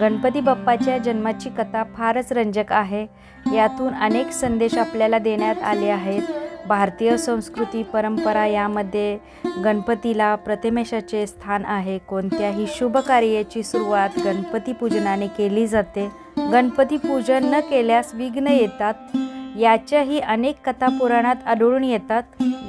गणपती बाप्पाच्या जन्माची कथा फारच रंजक आहे. यातून अनेक संदेश आपल्याला देण्यात आले आहेत. भारतीय संस्कृती परंपरा यामध्ये गणपतीला प्रतिमेशाचे स्थान आहे. कोणत्याही शुभ कार्याची सुरुवात गणपती पूजनाने केली जाते. गणपती पूजन न केल्यास विघ्न येतात. याच्याही अनेक कथा पुराणात आढळून येतात.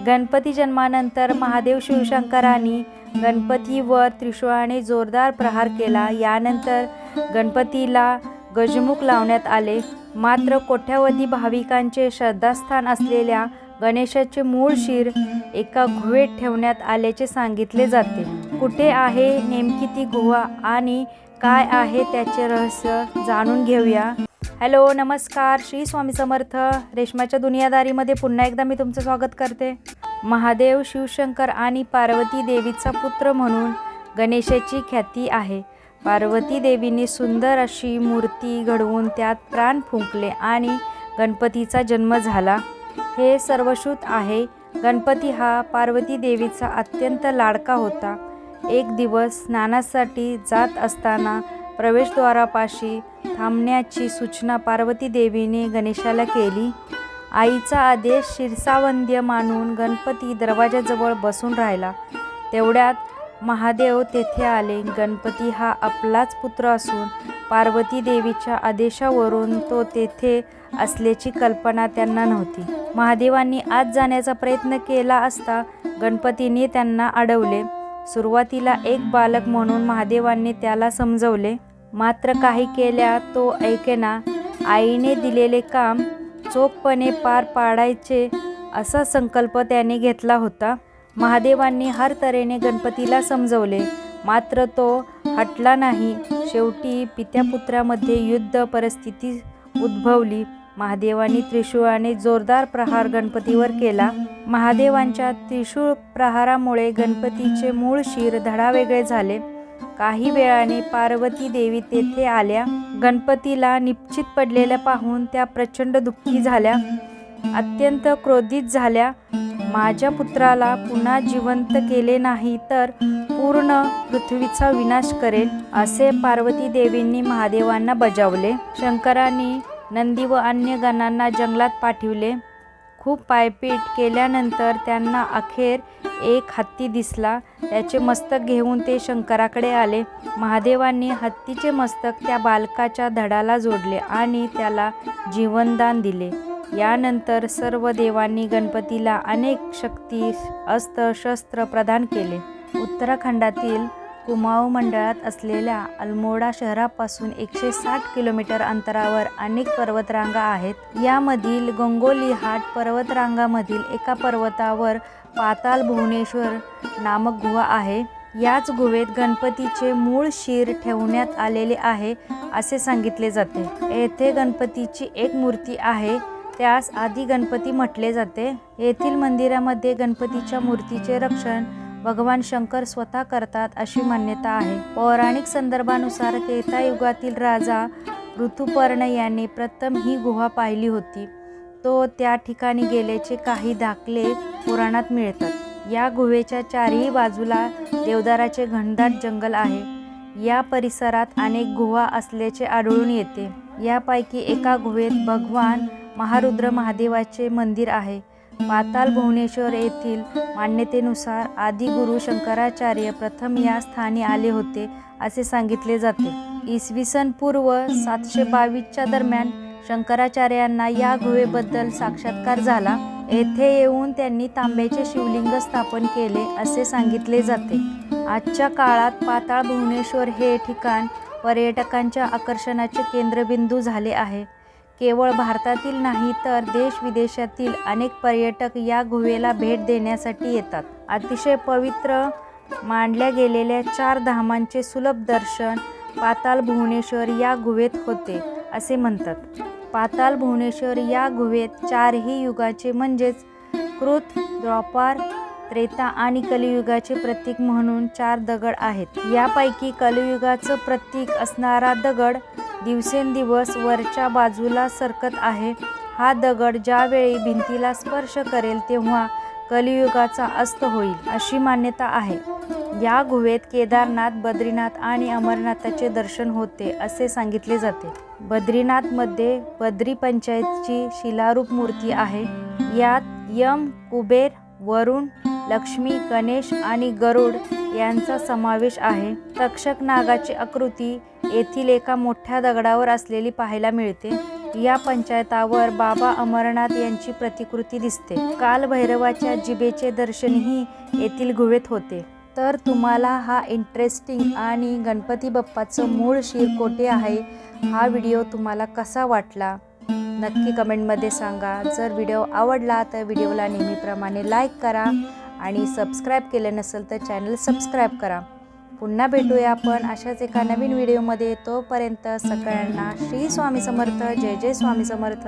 गणपती जन्मानंतर महादेव शिवशंकरांनी गणपतीवर त्रिशूळाने जोरदार प्रहार केला. यानंतर गणपतीला गजमुख लावण्यात आले. मात्र कोट्यावधी भाविकांचे श्रद्धास्थान असलेल्या गणेशाचे मूळ शिर एका गुहेत ठेवण्यात आल्याचे सांगितले जाते. कुठे आहे नेमकी ती गुहा आणि काय आहे त्याचे रहस्य जाणून घेऊया. हॅलो नमस्कार. श्री स्वामी समर्थ रेशमाच्या दुनियादारीमध्ये पुन्हा एकदा मी तुमचं स्वागत करते. महादेव शिवशंकर आणि पार्वती देवीचा पुत्र म्हणून गणेशाची ख्याती आहे. पार्वती देवीने सुंदर अशी मूर्ती घडवून त्यात प्राण फुंकले आणि गणपतीचा जन्म झाला. हे सर्वश्रुत आहे. गणपती हा पार्वती देवीचा अत्यंत लाडका होता. एक दिवस स्नानासाठी जात असताना प्रवेशद्वारापाशी थांबण्याची सूचना पार्वती देवीने गणेशाला केली. आईचा आदेश शिरसावंद्य मानून गणपती दरवाजाजवळ बसून राहिला. तेवढ्यात महादेव तेथे आले. गणपती हा आपलाच पुत्र असून पार्वती देवीच्या आदेशावरून तो तेथे असल्याची कल्पना त्यांना नव्हती. महादेवांनी आत जाण्याचा प्रयत्न केला असता गणपतीने त्यांना अडवले. सुरुवातीला एक बालक म्हणून महादेवांनी त्याला समजवले. मात्र काही केल्या तो ऐकेना आईने दिलेले काम चोखपणे पार पाडायचे असा संकल्प त्याने घेतला होता. महादेवांनी हर तऱ्हेने गणपतीला समजवले. मात्र तो हटला नाही. शेवटी पित्यापुत्रामध्ये युद्ध परिस्थिती उद्भवली. महादेवांनी त्रिशूळाने जोरदार प्रहार गणपतीवर केला. महादेवांच्या त्रिशूळ प्रहारामुळे गणपतीचे मूळ शिर धडावेगळे झाले. काही वेळाने पार्वती देवी तेथे आल्या. गणपतीला निश्चित पडलेल्या पाहून त्या प्रचंड दुःखी झाल्या. अत्यंत क्रोधित झाल्या. माझ्या पुत्राला पुन्हा जिवंत केले नाही तर पूर्ण पृथ्वीचा विनाश करेल असे पार्वती देवींनी महादेवांना बजावले. शंकरांनी नंदी व अन्य गणांना जंगलात पाठविले. खूप पायपीट केल्यानंतर त्यांना अखेर एक हत्ती दिसला. त्याचे मस्तक घेऊन ते शंकराकडे आले. महादेवांनी हत्तीचे मस्तक त्या बालकाच्या धडाला जोडले आणि त्याला जीवनदान दिले. यानंतर सर्व देवांनी गणपतीला अनेक शक्ती अस्त्र शस्त्र प्रदान केले. उत्तराखंडातील कुमाऊ मंडळात असलेल्या अल्मोडा शहरापासून एकशे साठ किलोमीटर अंतरावर अनेक पर्वतरांगा आहेत. यामधील गंगोली हाट पर्वतरांगामधील एका पर्वतावर पाताल भुवनेश्वर नामक गुहा आहे. याच गुहेत गणपतीचे मूळ शिर ठेवण्यात आलेले आहे असे सांगितले जाते. येथे गणपतीची एक मूर्ती आहे. त्यास आदी गणपती म्हटले जाते. येथील मंदिरामध्ये गणपतीच्या मूर्तीचे रक्षण भगवान शंकर स्वतः करतात अशी मान्यता आहे. पौराणिक संदर्भानुसार त्रेतायुगातील राजा ऋतुपर्ण याने प्रथम ही गुहा पाहिली होती. तो त्या ठिकाणी गेल्याचे काही दाखले पुराणात मिळतात. या गुहेच्या चारही बाजूला देवदाराचे घनदाट जंगल आहे. या परिसरात अनेक गुहा असल्याचे आढळून येते. यापैकी एका गुहेत भगवान महारुद्र महादेवाचे मंदिर आहे. पाताल भुवनेश्वर येथील मान्यतेनुसार आदिगुरु शंकराचार्य प्रथम या स्थानी आले होते असे सांगितले जाते. इसवी सन पूर्व सातशे बावीसच्या दरम्यान शंकराचार्यांना या गुहेबद्दल साक्षात्कार झाला. येथे येऊन त्यांनी तांब्याचे शिवलिंग स्थापन केले असे सांगितले जाते. आजच्या काळात पाताळ भुवनेश्वर हे ठिकाण पर्यटकांच्या आकर्षणाचे केंद्रबिंदू झाले आहे. केवळ भारतातील नाही तर देश विदेशातील अनेक पर्यटक या गुहेला भेट देण्यासाठी येतात. अतिशय पवित्र मांडल्या गेलेल्या चार धामांचे सुलभ दर्शन पाताल भुवनेश्वर या गुहेत होते असे म्हणतात. पाताल भुवनेश्वर या गुहेत चारही युगाचे म्हणजेच कृत द्वापार त्रेता आणि कलियुगाचे प्रतीक म्हणून चार दगड आहेत. यापैकी कलियुगाचं प्रतीक असणारा दगड दिवसेंदिवस वरच्या बाजूला सरकत आहे. हा दगड ज्यावेळी भिंतीला स्पर्श करेल तेव्हा कलियुगाचा अस्त होईल अशी मान्यता आहे. या गुहेत केदारनाथ बद्रीनाथ आणि अमरनाथाचे दर्शन होते असे सांगितले जाते. बद्रीनाथमध्ये बद्री पंचायतची शिलारूप मूर्ती आहे. यात यम कुबेर वरुण लक्ष्मी गणेश आणि गरुड यांचा समावेश आहे. तक्षक नागाची आकृती येथील एका मोठ्या दगडावर असलेली पाहायला मिळते. या पंचायतावर बाबा अमरनाथ यांची प्रतिकृती दिसते. कालभैरवाच्या जिबेचे दर्शनही येथील गुहेत होते. तर तुम्हाला हा इंटरेस्टिंग आणि गणपती बाप्पाचं मूळ शिर कोठे आहे? हा व्हिडिओ तुम्हाला कसा वाटला? नक्की कमेंटमध्ये सांगा. जर व्हिडिओ आवडला तर व्हिडिओला नेहमीप्रमाणे लाईक करा आणि सबस्क्राईब केलं नसेल तर चॅनल सबस्क्राईब करा. पुन्हा भेटूया आपण अशाच एका नवीन व्हिडिओमध्ये. तोपर्यंत सगळ्यांना श्री स्वामी समर्थ जय जय स्वामी समर्थ.